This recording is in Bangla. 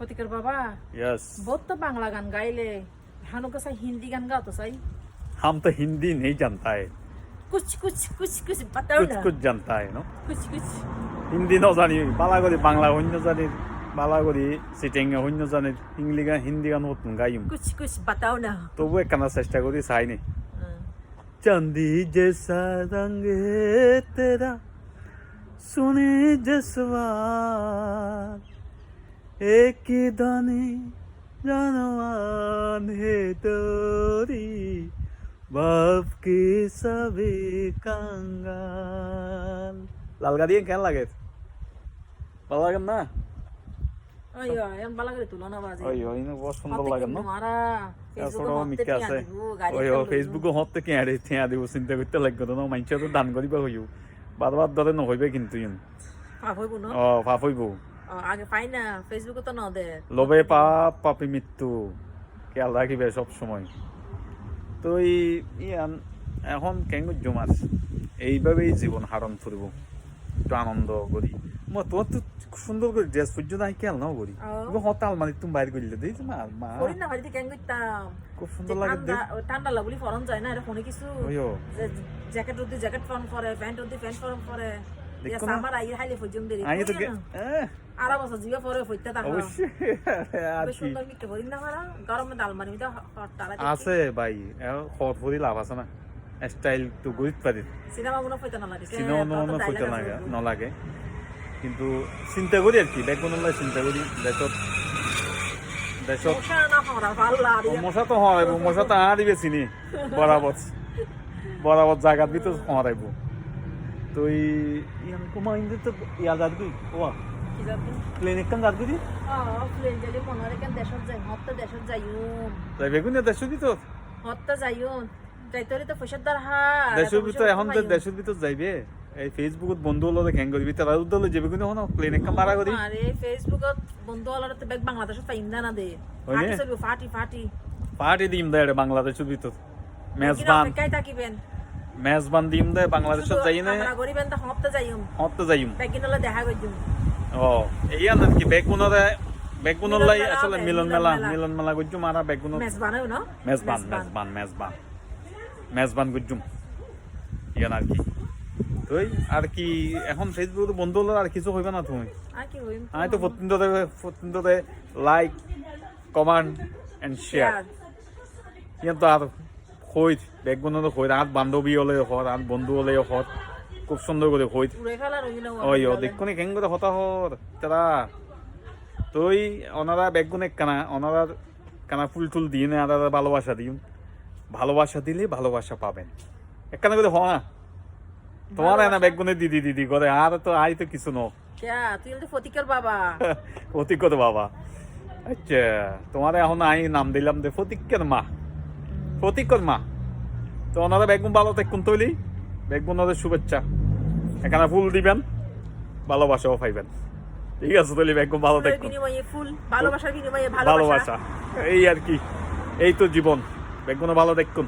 ফতিকের বাবা यस বহুত তো বাংলা গান গাইলে হানু কাছে হিন্দি গান গাও তো চাই हम तो हिंदी नहीं जानता है কুচ কুচ কুচ কুচ বাতাও कुछ না कुछ जानता है नो কুচ কুচ হিন্দি নজানি বালা কৰি বাংলা শূন্য জানি বালা কৰি চিটিং শূন্য জানি ইংলিশ গান হিন্দি গান নতুন গাইম কুচ কুচ বাতাও না তবু একখানা চেষ্টা কৰি চাই নি হুম। चांदी जैसा रंग है तेरा सुने जसवार একই দানে জানমান হে তোরি বাপ কি সবে কাঙ্গাল। লালগা দিয়ে কেন লাগে? ভালো লাগে না? ফেসবুক হতে কেঁড়ে থেঁয়া দিব? চিন্তা করতে লাগবে তো মানুষ দান করিবা হইও। বারবার দরে নহইবে কিন্তু পাপ হইব। আগে পাই না ফেসবুকে তো ন দে। লোভে পাপ পাপি মৃত্যু। খেয়াল রাখিবে সব সময় তো এই ইয়ান এখন কেন জমার এইভাবেই জীবন হারণ করব একটু আনন্দ করি। মই তোমার তো সুন্দর করে ড্রেস পর্যন্ত আমি খেয়াল নাও করি। ও। হতাল মানে তুমি বাইরে করলে দিই মা মা। করি না বাড়িতে কেন করতাম খুব সুন্দর লাগে ঠান্ডা লাগলি ফরন যায় না ফোনে কিছু জ্যাকেট রুদি জ্যাকেট ফরন করে প্যান্ট রুদি প্যান্ট ফরন করে দেখো না? হাইলে ফজম দেরি তো আরা বছর জিবা পরে ফইতে থাকা অবশ্যই আর সুন্দর মিটে না মারা গরমে মিটা তারা আছে ভাই ভরি লাভ আছে না স্টাইল তো গরিব পারি সিনেমা মনে ফইতে না লাগে চিনো মনে কইতে লাগে কিন্তু চিন্তা করি আর কি বেগুনলাই চিন্তা করি দেশত দেশত মশা না তো হরাইব মশা তো দিবে চিনি বরাবর বরাবর জায়গাত ভিতর হরাইব তো তো কান যাত গই আ প্লেন যদি মনে রে কেন দেশত যাই হত্ত দেশত যাইউম তাই বেগুন দেশ দিত হত্ত যাইউম যাইতরে তো পয়সার দর হা দেশের ভিতর এখন যে দেশের ভিতর যাইবে এই ফেসবুকত বন্ধু হলে উদ্দলে যাবে কিন্তু হন ক্লিনিক কান মারা করি আরে ফেসবুকত বন্ধু হলার তো বেগ বাংলাদেশত পাইম না না দে? ফাটি ফাটি ফাটি দিম ভিতর মেজবান অপেক্ষায় থাকিবেন মেজবান দিম দেয় বাংলাদেশত যাই না আমরা গরিবেন তো হপ্তা যাইউম হত যাইম বেগিন হলে দেখা করজুম ও এই আর কি বেগুনরে বেগুনর লাই আসলে মিলন মেলা মেলা। মিলন মেলা গুজুম মারা বেগুন মেজবানও না? মেজবান মেজবান। মেজবান মেজবান। গুজুম ইয়ান আর কি। তুই আর কি এখন ফেসবুক বন্ধু হলো আর কিছু হইবে না তুমি? আর কি হইম আমি তো প্রতিদিনতে প্রতিদিনতে লাইক কমেন্ট এন্ড শেয়ার ইয়ান তো আর হই বেগুনর হই আর বান্ধবী হলে হর আর বন্ধু হলে হত খুব সুন্দর করে রইল ওই দেখুনি কেন করে হতা হর তারা তুই ওনারা বেগুনে কানা ওনারা কানা ফুল টুল দিয়ে না আর ভালোবাসা দিন? ভালোবাসা দিলে ভালোবাসা পাবেন। একখানা করে হওয়া তোমার না বেগুনে দিদি দিদি করে আর তো আই তো কিছু নো ফতিকের বাবা ফতিকত বাবা আচ্ছা তোমার এখন আই নাম দিলাম দে ফতিকের মা। ফতিকর মা। তো ওনারা বেগুন ভালো থাকুন তৈলি। বেগুন ওদের শুভেচ্ছা। এখানে ফুল দিবেন ভালোবাসাও পাইবেন। ঠিক আছে তৈলি বেগুন ভালো থাকুন। ভালোবাসা। এই আর কি এই তো জীবন। বেগুনও ভালো দেখুন